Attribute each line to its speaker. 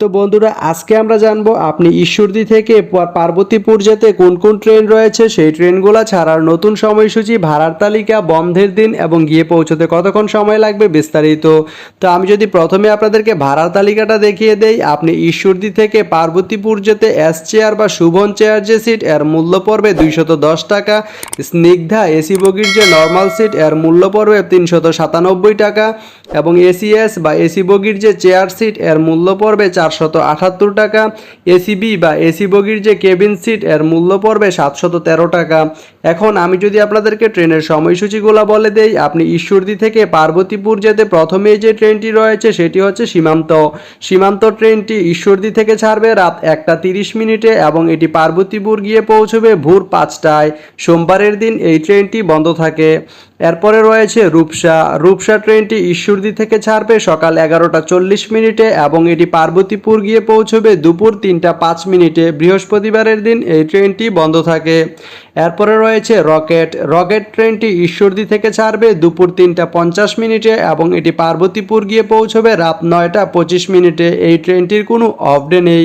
Speaker 1: তো বন্ধুরা, আজকে আমরা জানব আপনি ঈশ্বরদী থেকে পার্বতীপুর যেতে কোন কোন ট্রেন রয়েছে? সেই ট্রেনগুলো ছাড়ার নতুন সময়সূচি, ভাড়ার তালিকা, বন্ধের দিন এবং গিয়ে পৌঁছতে কতক্ষণ সময় লাগবে বিস্তারিত। তো আমি যদি প্রথমে আপনাদেরকে ভাড়ার তালিকাটা দেখিয়ে দেই, আপনি ঈশ্বরদী থেকে পার্বতীপুর যেতে এস চেয়ার বা শুভন চেয়ার যে সিট এর মূল্য পড়বে দুইশত দশ টাকা। স্নিগ্ধা এসি বগির যে নর্মাল সিট এর মূল্য পড়বে তিনশত সাতানব্বই টাকা। এবং এসিএস বা এসি বগির যে চেয়ার সিট এর মূল্য পড়বে চারশত আটাত্তর টাকা এসিবি বা এসি বগির যে কেবিন সিট এর মূল্য পড়বে সাতশত তেরো টাকা। এখন আমি যদি আপনাদেরকে ট্রেনের সময়সূচিগুলো বলে দেই, আপনি ঈশ্বরদী থেকে পার্বতীপুর যেতে প্রথমেই যে ট্রেনটি রয়েছে, সেটি হচ্ছে সীমান্ত। সীমান্ত ট্রেনটি ঈশ্বরদী থেকে ছাড়বে রাত একটা তিরিশ মিনিটে এবং এটি পার্বতীপুর গিয়ে পৌঁছবে ভোর পাঁচটায়। সোমবারের দিন এই ট্রেনটি বন্ধ থাকে। এরপরে রয়েছে রূপসা। রূপসা ট্রেনটি ঈশ্বরদী থেকে ছাড়বে সকাল এগারোটা চল্লিশ মিনিটে এবং এটি পার্বতীপুর গিয়ে পৌঁছবে দুপুর তিনটা পাঁচ মিনিটে। বৃহস্পতিবারের দিন এই ট্রেনটি বন্ধ থাকে। এরপরে রয়েছে রকেট। রকেট ট্রেনটি ঈশ্বরদী থেকে ছাড়বে দুপুর তিনটা পঞ্চাশ মিনিটে এবং এটি পার্বতীপুর গিয়ে পৌঁছবে রাত নয়টা পঁচিশ মিনিটে। এই ট্রেনটির কোনো অফডে নেই।